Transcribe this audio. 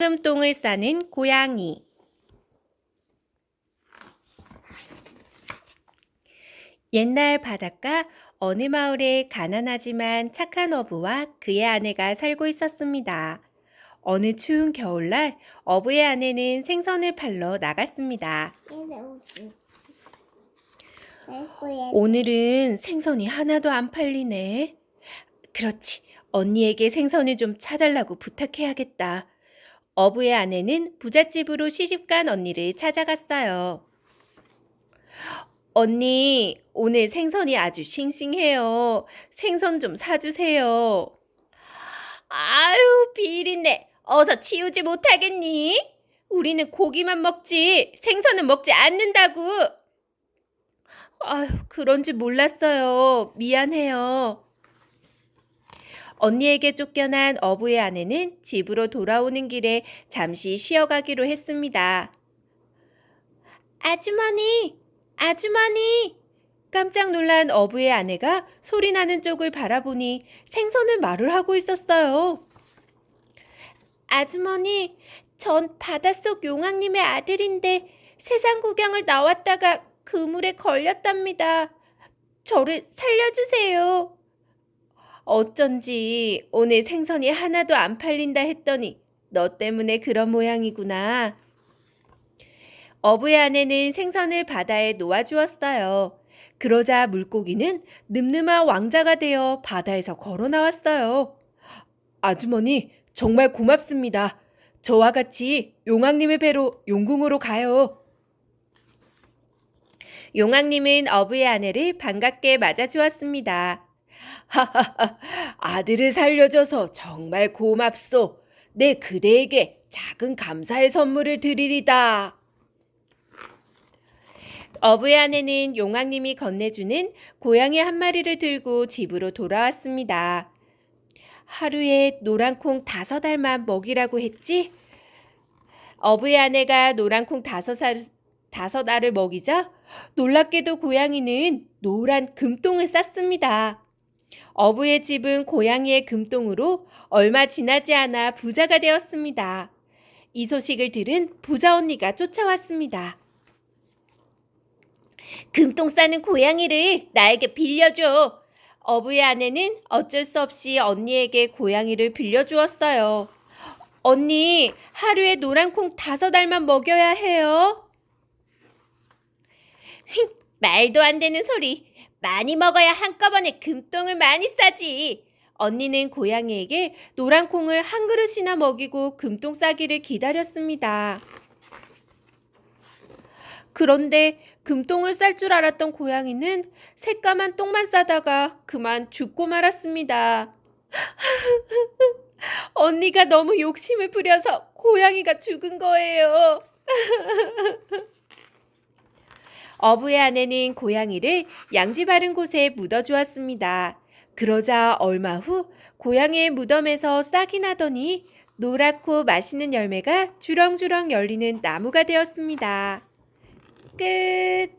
금똥을 싸는 고양이. 옛날 바닷가 어느 마을에 가난하지만 착한 어부와 그의 아내가 살고 있었습니다. 어느 추운 겨울날 어부의 아내는 생선을 팔러 나갔습니다. 오늘은 생선이 하나도 안 팔리네. 그렇지. 언니에게 생선을 좀 사달라고 부탁해야겠다. 어부의 아내는 부잣집으로 시집간 언니를 찾아갔어요. 언니, 오늘 생선이 아주 싱싱해요. 생선 좀 사주세요. 아유, 비린내. 어서 치우지 못하겠니? 우리는 고기만 먹지 생선은 먹지 않는다고. 아유, 그런 줄 몰랐어요. 미안해요. 언니에게 쫓겨난 어부의 아내는 집으로 돌아오는 길에 잠시 쉬어가기로 했습니다. 아주머니, 아주머니! 깜짝 놀란 어부의 아내가 소리 나는 쪽을 바라보니 생선을 말을 하고 있었어요. 아주머니, 전 바닷속 용왕님의 아들인데 세상 구경을 나왔다가 그물에 걸렸답니다. 저를 살려주세요. 어쩐지 오늘 생선이 하나도 안 팔린다 했더니 너 때문에 그런 모양이구나. 어부의 아내는 생선을 바다에 놓아주었어요. 그러자 물고기는 늠름한 왕자가 되어 바다에서 걸어 나왔어요. 아주머니, 정말 고맙습니다. 저와 같이 용왕님의 배로 용궁으로 가요. 용왕님은 어부의 아내를 반갑게 맞아주었습니다. 하하하, 아들을 살려줘서 정말 고맙소. 내 그대에게 작은 감사의 선물을 드리리다. 어부의 아내는 용왕님이 건네주는 고양이 한 마리를 들고 집으로 돌아왔습니다. 하루에 노란콩 다섯 알만 먹이라고 했지? 어부의 아내가 노란콩 다섯 알, 다섯 알을 먹이자 놀랍게도 고양이는 노란 금똥을 쌌습니다. 어부의 집은 고양이의 금똥으로 얼마 지나지 않아 부자가 되었습니다. 이 소식을 들은 부자 언니가 쫓아왔습니다. 금똥 싸는 고양이를 나에게 빌려줘. 어부의 아내는 어쩔 수 없이 언니에게 고양이를 빌려주었어요. 언니, 하루에 노란콩 다섯 알만 먹여야 해요. 말도 안 되는 소리. 많이 먹어야 한꺼번에 금똥을 많이 싸지. 언니는 고양이에게 노란 콩을 한 그릇이나 먹이고 금똥 싸기를 기다렸습니다. 그런데 금똥을 쌀 줄 알았던 고양이는 새까만 똥만 싸다가 그만 죽고 말았습니다. 언니가 너무 욕심을 부려서 고양이가 죽은 거예요. 어부의 아내는 고양이를 양지 바른 곳에 묻어 주었습니다. 그러자 얼마 후 고양이의 무덤에서 싹이 나더니 노랗고 맛있는 열매가 주렁주렁 열리는 나무가 되었습니다. 끝.